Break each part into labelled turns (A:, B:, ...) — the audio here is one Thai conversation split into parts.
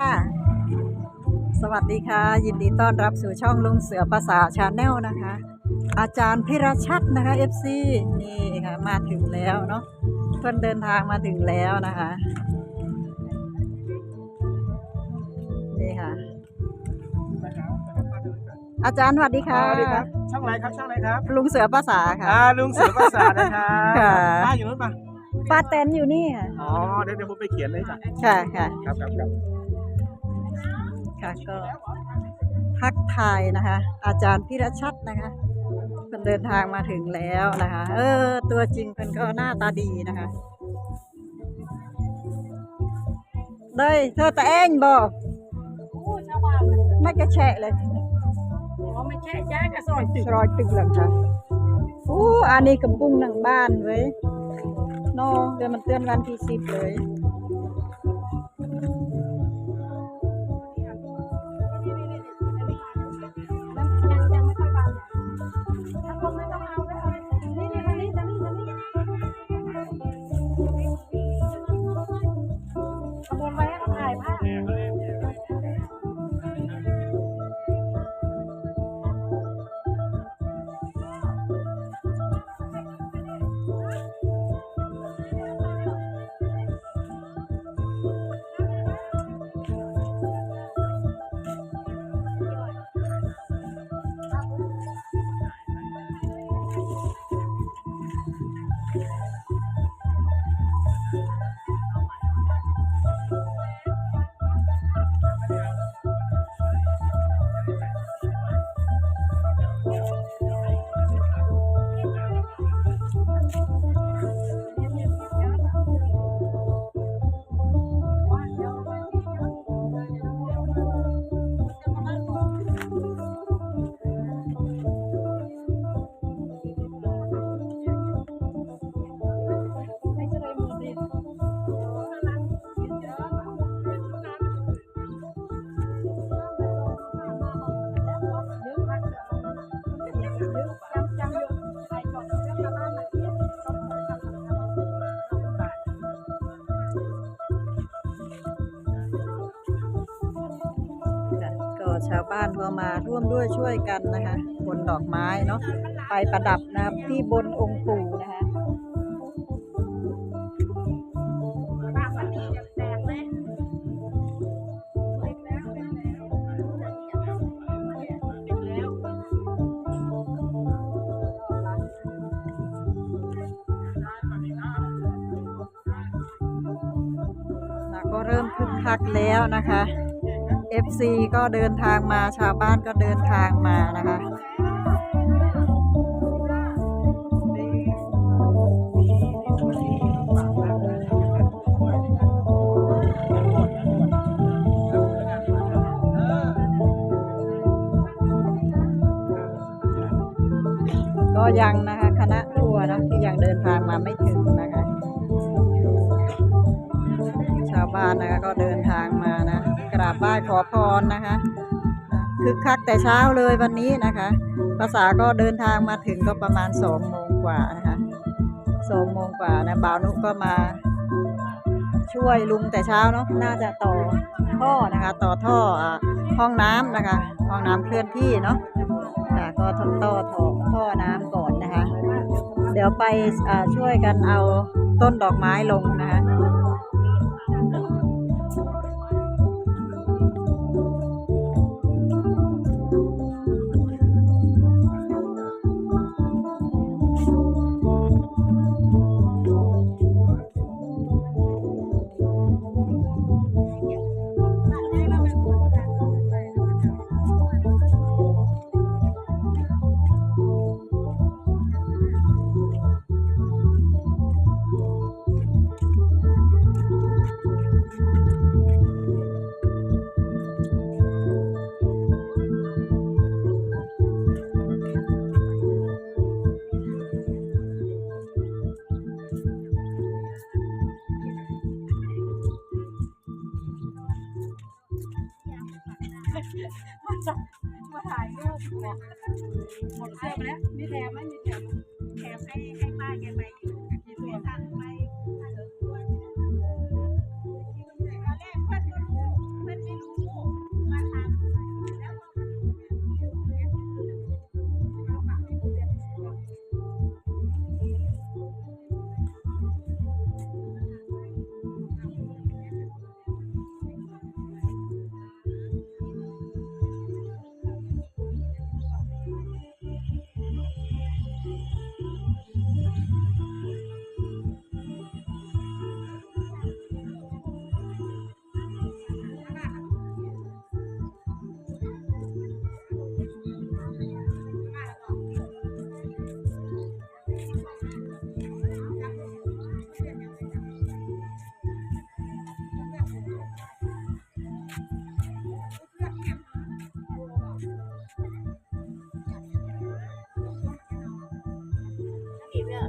A: ค่ะสวัสดีค่ะ ยินดีต้อนรับสู่ช่องลุงเสือภาษาชาแนลนะคะ อาจารย์พิรชัดนะคะ FC นี่ค่ะมาถึงแล้วเนาะเพื่อนเดินทางมาถึงแล้วนะคะนี่ค่ะ อาจารย์สวัสดีค่ะ
B: สวัสดีครับ ช่องอะไรครับช่องอะไรครับ
A: ลุงเสือภาษาค่ะ
B: อ่าลุงเสือภาษานะครับ
A: ค่ะ
B: ป้าอยู่นู้นปะ
A: ป้าแตนอยู่นี่ค่ะ
B: อ๋อเดี๋ยวเดี๋ยวผมไปเขียนเลยจ้ะ
A: ค่ะค่ะ
B: ครับครับครับ
A: ค่ะก็ทักทายนะคะ อาจารย์พิรชัดนะคะเพิ่นเดินทางมาถึงแล้วนะคะ เออ ตัวจริงเพิ่นก็หน้าตาดีนะคะได้เธอแต่เองบอกไม่กระแฉะเลย
C: อ๋อไม่ใช่ย่ากระสอยตึก
A: รอยตึกหลังค่ะอู้อันนี้กำปุ้งหนังบ้านเว้ยโนเดี๋ยวมันเตือนวันที่สิบเลย ชาวบ้านก็มาร่วมด้วยช่วยกันนะคะบนดอกไม้เนาะไปประดับนะครับที่บนองค์ปู่นะคะก็เริ่มคึกคักแล้วนะคะ FC ก็เดินทางมาชาวบ้านก็เดินทางมานะคะก็ยังนะคะคณะทัวร์นะที่ยังเดินทางมาไม่ถึงนะคะ ชาวบ้านนะคะก็เดินทางมา ราบไหว้ขอพรนะคะคึกคักแต่เช้าเลยวันนี้นะคะภาษาก็เดินทางมาถึงก็ประมาณสองโมงกว่านะคะสองโมงกว่านะบ่าวนุก็มา ช่วยลุงแต่เช้าเนาะน่าจะต่อท่อนะคะ ต่อท่ออ่าห้องน้ำนะคะ ห้องน้ำเคลื่อนที่เนาะค่ะก็ทต่อท่อท่อน้ำก่อนนะคะ เดี๋ยวไปช่วยกันเอาต้นดอกไม้ลงนะคะ
C: มาถ่ายรูปหมดเสื้อไปแล้วมีแถมไหมมีแถมแถมให้ให้ป้าแกไปอยู่ที่ตัวทางไปต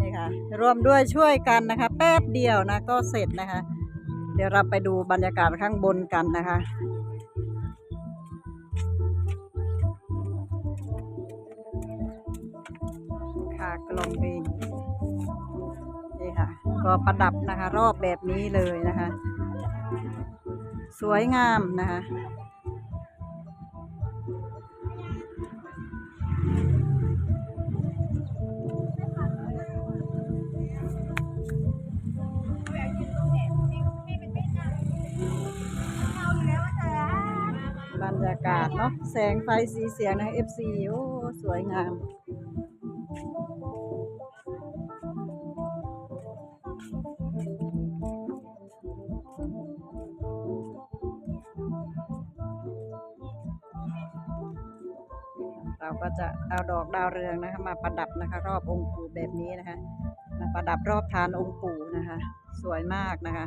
C: นี่ค่ะ
A: รวมด้วยช่วยกันนะคะ แป๊บเดียวนะก็เสร็จนะคะ เดี๋ยวเราไปดูบรรยากาศข้างบนกันนะคะค่ะกลองเพลงนี่ค่ะ ก็ประดับนะคะ รอบแบบนี้เลยนะคะ สวยงามนะคะ เนาะแสงไฟสีเสียงนะ FC โอ้สวยงามเราก็จะเอาดอกดาวเรืองนะคะ มาประดับนะคะ รอบองค์ปู่แบบนี้นะคะมาประดับรอบฐานองค์ปู่นะคะ สวยมากนะคะ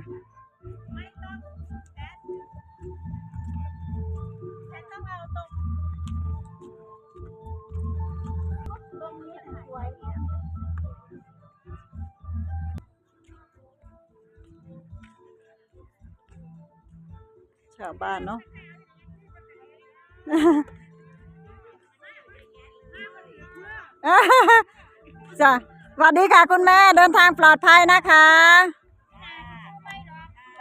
A: ชาวบ้านเนาะจ้ะสวัสดีค่ะคุณแม่เดินทางปลอดภัยนะคะ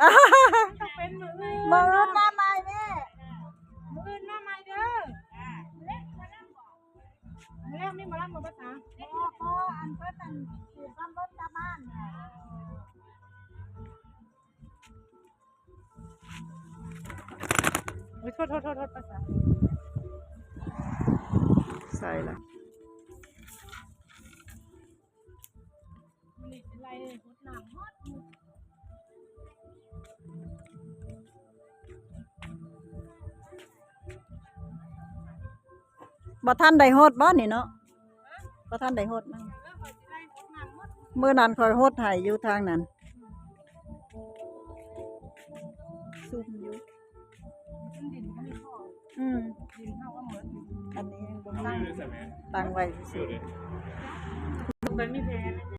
C: ต้องเป็นมืออื่น
A: มืออื่นมาใหม่แม่
C: มืออื่นมาใหม่เด้อเล่นมาล่ำบอก เล่นนี่มาล่ำบอกภาษา
A: พ่อพ่ออัน บ่
C: ท่านได้
A: โฮดบ่นี่เนาะบ่ท่านได้โฮดมั้ง
C: แล้วคอดหนังฮอด
A: มื้อนั้นคอยโฮดไห้อยู่ทางนั้นซุ่มอยู่
C: ดินก็ไม่พอ
A: อืม
C: ดินเท่าก็เหมือนอั
A: นนี้ยังตั้งไว้สิ
C: มันไม่แพ้